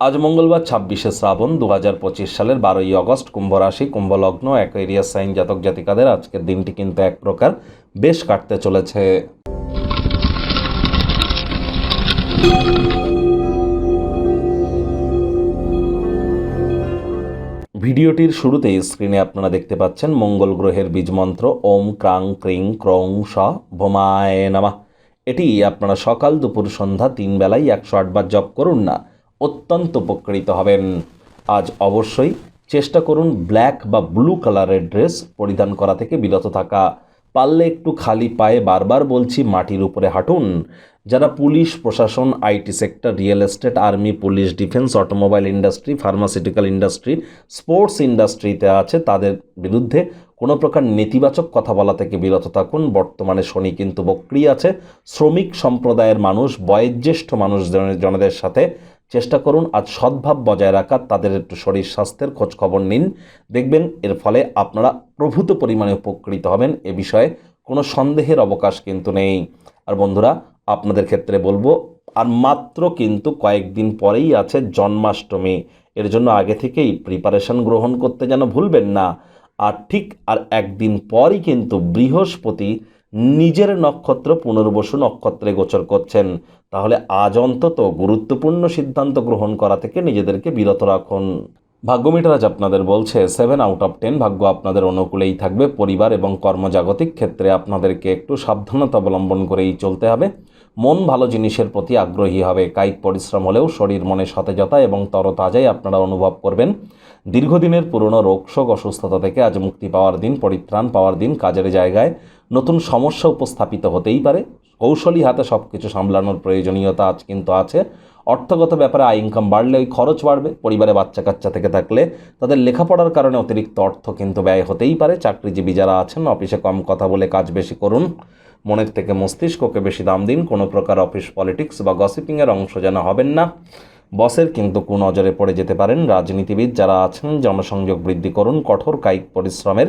আজ মঙ্গলবার ছাব্বিশে শ্রাবণ দু হাজার পঁচিশ সালের বারোই আগস্ট কুম্ভ রাশি কুম্ভ লগ্ন অ্যাকোয়ারিয়াস সাইন জাতক জাতিকাদের আজকের দিনটি কিন্তু এক প্রকার বেশ কাটতে চলেছে। ভিডিওটির শুরুতেই স্ক্রিনে আপনারা দেখতে পাচ্ছেন মঙ্গল গ্রহের বীজমন্ত্র ওম ক্রাং ক্রিং ক্রং স ভোমায় নামা। এটি আপনারা সকাল দুপুর সন্ধ্যা তিন বেলায় একশো আটবার জপ করুন না অত্যন্ত উপকৃত হবেন। আজ অবশ্যই চেষ্টা করুন ব্ল্যাক বা ব্লু কালারের ড্রেস পরিধান করা থেকে বিরত থাকা। পারলে একটু খালি পায়ে বারবার বলছি মাটির উপরে হাঁটুন। যারা পুলিশ, প্রশাসন, IT sector, real estate, army, police, defence, automobile industry, pharmaceutical industry, sports ইন্ডাস্ট্রিতে আছে, তাদের বিরুদ্ধে কোনো প্রকার নেতিবাচক কথা বলা থেকে বিরত থাকুন। বর্তমানে শনি কিন্তু বক্রি আছে। শ্রমিক সম্প্রদায়ের মানুষ, বয়োজ্যেষ্ঠ মানুষ জনদের সাথে চেষ্টা করুন আজ সদ্ভাব বজায় রাখার তাদের একটু শরীর স্বাস্থ্যের খোঁজ খবর নিন। দেখবেন এর ফলে আপনারা প্রভূত পরিমাণে উপকৃত হবেন। এ বিষয়ে কোনো সন্দেহের অবকাশ কিন্তু নেই। আর বন্ধুরা, আপনাদের ক্ষেত্রে বলব, আর মাত্র কিন্তু কয়েকদিন পরেই আছে জন্মাষ্টমী। এর জন্য আগে থেকেই প্রিপারেশন গ্রহণ করতে যেন ভুলবেন না। আর ঠিক আর একদিন পরই কিন্তু বৃহস্পতি নিজের নক্ষত্র পুনর্বসু নক্ষত্রে গোচর করছেন। তাহলে আজ অন্তত গুরুত্বপূর্ণ সিদ্ধান্ত গ্রহণ করা থেকে নিজেদেরকে বিরত রাখুন। ভাগ্যমিটার আজ আপনাদের বলছে, সেভেন আউট অফ টেন ভাগ্য আপনাদের অনুকূলেই থাকবে। পরিবার এবং কর্মজাগতিক ক্ষেত্রে আপনাদেরকে একটু সাবধানতা অবলম্বন করেই চলতে হবে। মন ভালো জিনিসের প্রতি আগ্রহী হবে। কায়িক পরিশ্রম হলেও শরীর মনে সতেজতা এবং তরতাজাই আপনারা অনুভব করবেন। দীর্ঘদিনের পুরনো রোগশোক অসুস্থতা থেকে আজ মুক্তি পাওয়ার দিন, পরিত্রাণ পাওয়ার দিন কাজের জায়গায় নতুন সমস্যা উপস্থাপিত হতেই পারে। কৌশলী হাতে সব কিছু সামলানোর প্রয়োজনীয়তা আজ কিন্তু আছে। অর্থগত ব্যাপারে আয় ইনকাম বাড়লে ওই খরচ বাড়বে, পরিবারে বাচ্চা কাচ্চা থেকে থাকলে তাদের লেখাপড়ার কারণে অতিরিক্ত অর্থ কিন্তু ব্যয় হতেই পারে। চাকরিজীবী যারা আছেন অফিসে কম কথা বলে কাজ বেশি করুন। মনের থেকে মস্তিষ্ককে বেশি দাম দিন। কোনো প্রকার অফিস পলিটিক্স বা গসিপিংয়ের অংশ যেন হবেন না। বসের কিন্তু কুনজরে পড়ে যেতে পারেন। রাজনীতিবিদ যারা আছেন, জনসংযোগ বৃদ্ধি করুন। কঠোর কায়িক পরিশ্রমের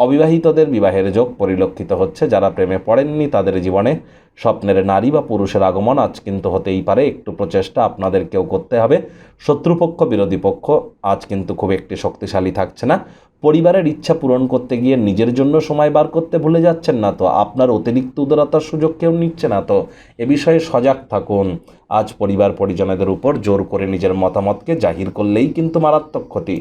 অবিবাহিতদের বিবাহের যোগ পরিলক্ষিত হচ্ছে। যারা প্রেমে পড়েননি তাদের জীবনে স্বপ্নের নারী বা পুরুষের আগমন আজ কিন্তু হতেই পারে। একটু প্রচেষ্টা আপনাদেরকেও করতে হবে। শত্রুপক্ষ, বিরোধী পক্ষ আজ কিন্তু খুব একটি শক্তিশালী থাকছে না। পরিবারের ইচ্ছা পূরণ করতে গিয়ে নিজের জন্য সময় বার করতে ভুলে যাচ্ছেন না তো। আপনার অতিরিক্ত উদারতার সুযোগ কেউ নিচ্ছে না তো। এ বিষয়ে সজাগ থাকুন। আজ পরিবার পরিজনদের উপর জোর করে নিজের মতামতকে জাহির করলেই কিন্তু মারাত্মক ক্ষতি।